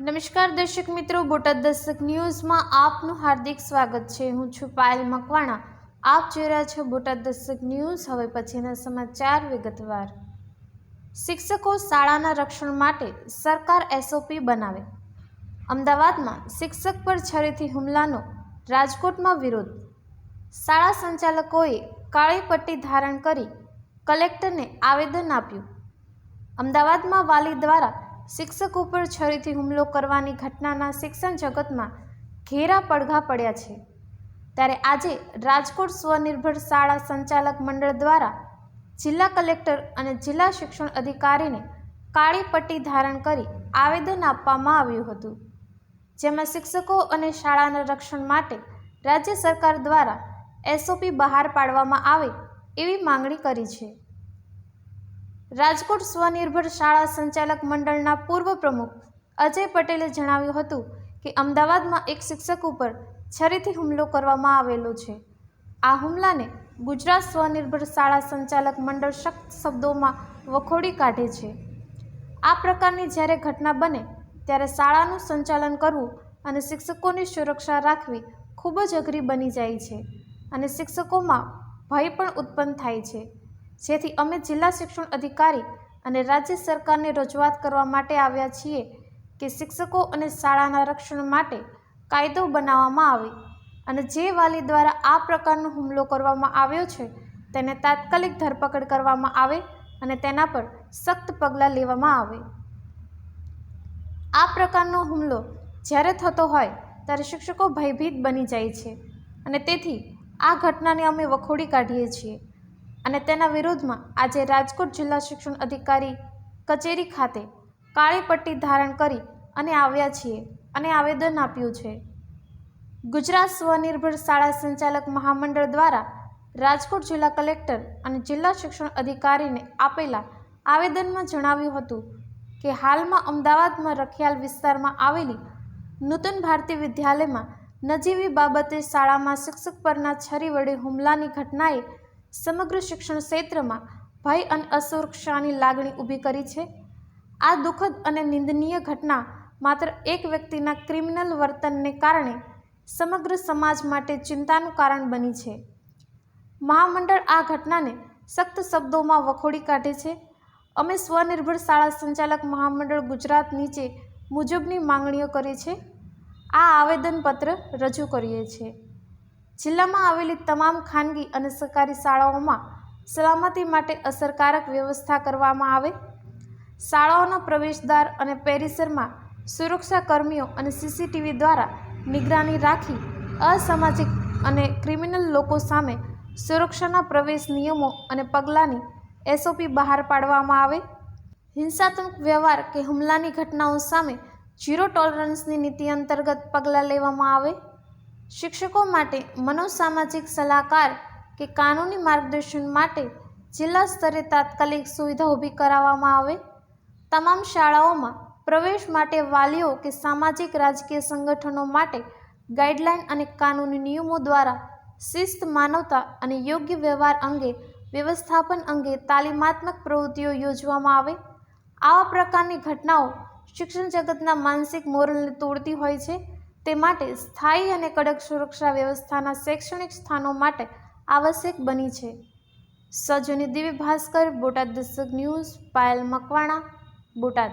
નમસ્કાર દર્શક મિત્રો, બોટાદ દર્શક ન્યૂઝમાં આપનું હાર્દિક સ્વાગત છે. હું છું પાયલ મકવાણા. આપ જોઈ રહ્યા છો બોટાદ દર્શક ન્યૂઝ. હવે પછીના સમાચાર વિગતવાર. શિક્ષકો શાળાના રક્ષણ માટે સરકાર એસઓપી બનાવે. અમદાવાદમાં શિક્ષક પર છરીથી હુમલાનો રાજકોટમાં વિરોધ. શાળા સંચાલકોએ કાળી પટ્ટી ધારણ કરી કલેક્ટરને આવેદન આપ્યું. અમદાવાદમાં વાલી દ્વારા શિક્ષક ઉપર છરીથી હુમલો કરવાની ઘટનાના શિક્ષણ જગતમાં ઘેરા પડઘા પડ્યા છે. ત્યારે આજે રાજકોટ સ્વનિર્ભર શાળા સંચાલક મંડળ દ્વારા જિલ્લા કલેક્ટર અને જિલ્લા શિક્ષણ અધિકારીને કાળી પટ્ટી ધારણ કરી આવેદન આપવામાં આવ્યું હતું. જેમાં શિક્ષકો અને શાળાના રક્ષણ માટે રાજ્ય સરકાર દ્વારા એસઓપી બહાર પાડવામાં આવે એવી માંગણી કરી છે. રાજકોટ સ્વનિર્ભર શાળા સંચાલક મંડળના પૂર્વ પ્રમુખ અજય પટેલે જણાવ્યું હતું કે અમદાવાદમાં એક શિક્ષક ઉપર છરીથી હુમલો કરવામાં આવેલો છે. આ હુમલાને ગુજરાત સ્વનિર્ભર શાળા સંચાલક મંડળ સખ્ત શબ્દોમાં વખોડી કાઢે છે. આ પ્રકારની જ્યારે ઘટના બને, ત્યારે શાળાનું સંચાલન કરવું અને શિક્ષકોની સુરક્ષા રાખવી ખૂબ જ અઘરી બની જાય છે અને શિક્ષકોમાં ભય પણ ઉત્પન્ન થાય છે. જેથી અમે જિલ્લા શિક્ષણ અધિકારી અને રાજ્ય સરકારને રજૂઆત કરવા માટે આવ્યા છીએ કે શિક્ષકો અને શાળાના રક્ષણ માટે કાયદો બનાવવામાં આવે અને જે વાલી દ્વારા આ પ્રકારનો હુમલો કરવામાં આવ્યો છે, તેને તાત્કાલિક ધરપકડ કરવામાં આવે અને તેના પર સખ્ત પગલાં લેવામાં આવે. આ પ્રકારનો હુમલો જ્યારે થતો હોય, ત્યારે શિક્ષકો ભયભીત બની જાય છે અને તેથી આ ઘટનાને અમે વખોડી કાઢીએ છીએ. અને તેના વિરોધમાં આજે રાજકોટ જિલ્લા શિક્ષણ અધિકારી કચેરી ખાતે કાળી પટ્ટી ધારણ કરી અને આવ્યા છીએ અને આવેદન આપ્યું છે. ગુજરાત સ્વનિર્ભર શાળા સંચાલક મહામંડળ દ્વારા રાજકોટ જિલ્લા કલેક્ટર અને જિલ્લા શિક્ષણ અધિકારીને આપેલા આવેદનમાં જણાવ્યું હતું કે હાલમાં અમદાવાદમાં રખિયાલ વિસ્તારમાં આવેલી નૂતન ભારતી વિદ્યાલયમાં નજીવી બાબતે શાળામાં શિક્ષક પરના છરી વડે હુમલાની ઘટનાએ સમગ્ર શિક્ષણ ક્ષેત્રમાં ભય અને અસુરક્ષાની લાગણી ઊભી કરી છે. આ દુઃખદ અને નિંદનીય ઘટના માત્ર એક વ્યક્તિના ક્રિમિનલ વર્તનને કારણે સમગ્ર સમાજ માટે ચિંતાનું કારણ બની છે. મહામંડળ આ ઘટનાને સખ્ત શબ્દોમાં વખોડી કાઢે છે. અમે સ્વનિર્ભર શાળા સંચાલક મહામંડળ ગુજરાત નીચે મુજબની માંગણીઓ કરી છે. આ આવેદનપત્ર રજૂ કરીએ છીએ. જિલ્લામાં આવેલી તમામ ખાનગી અને સરકારી શાળાઓમાં સલામતી માટે અસરકારક વ્યવસ્થા કરવામાં આવે. શાળાઓના પ્રવેશદ્વાર અને પેરિસરમાં સુરક્ષા કર્મીઓ અને સીસીટીવી દ્વારા નિગરાની રાખી અસામાજિક અને ક્રિમિનલ લોકો સામે સુરક્ષાના પ્રવેશ નિયમો અને પગલાંની એસઓપી બહાર પાડવામાં આવે. હિંસાત્મક વ્યવહાર કે હુમલાની ઘટનાઓ સામે ઝીરો ટોલરન્સની નીતિ અંતર્ગત પગલાં લેવામાં આવે. શિક્ષકો માટે મનોસામાજિક સલાહકાર કે કાનૂની માર્ગદર્શન માટે જિલ્લા સ્તરે તાત્કાલિક સુવિધા ઊભી કરાવવામાં આવે? તમામ શાળાઓમાં પ્રવેશ માટે વાલીઓ કે સામાજિક રાજકીય સંગઠનો માટે ગાઈડલાઈન અને કાનૂની નિયમો દ્વારા શિસ્ત, માનવતા અને યોગ્ય વ્યવહાર અંગે વ્યવસ્થાપન અંગે તાલીમાત્મક પ્રવૃત્તિઓ યોજવામાં આવે? આવા પ્રકારની ઘટનાઓ શિક્ષણ જગતના માનસિક મોરલને તોડતી હોય છે? તે માટે સ્થાયી અને કડક સુરક્ષા વ્યવસ્થાના શૈક્ષણિક સ્થાનો માટે આવશ્યક બની છે. સજની દિવ્ય ભાસ્કર, બોટાદ દસ્તક ન્યૂઝ, પાયલ મકવાણા, બોટાદ.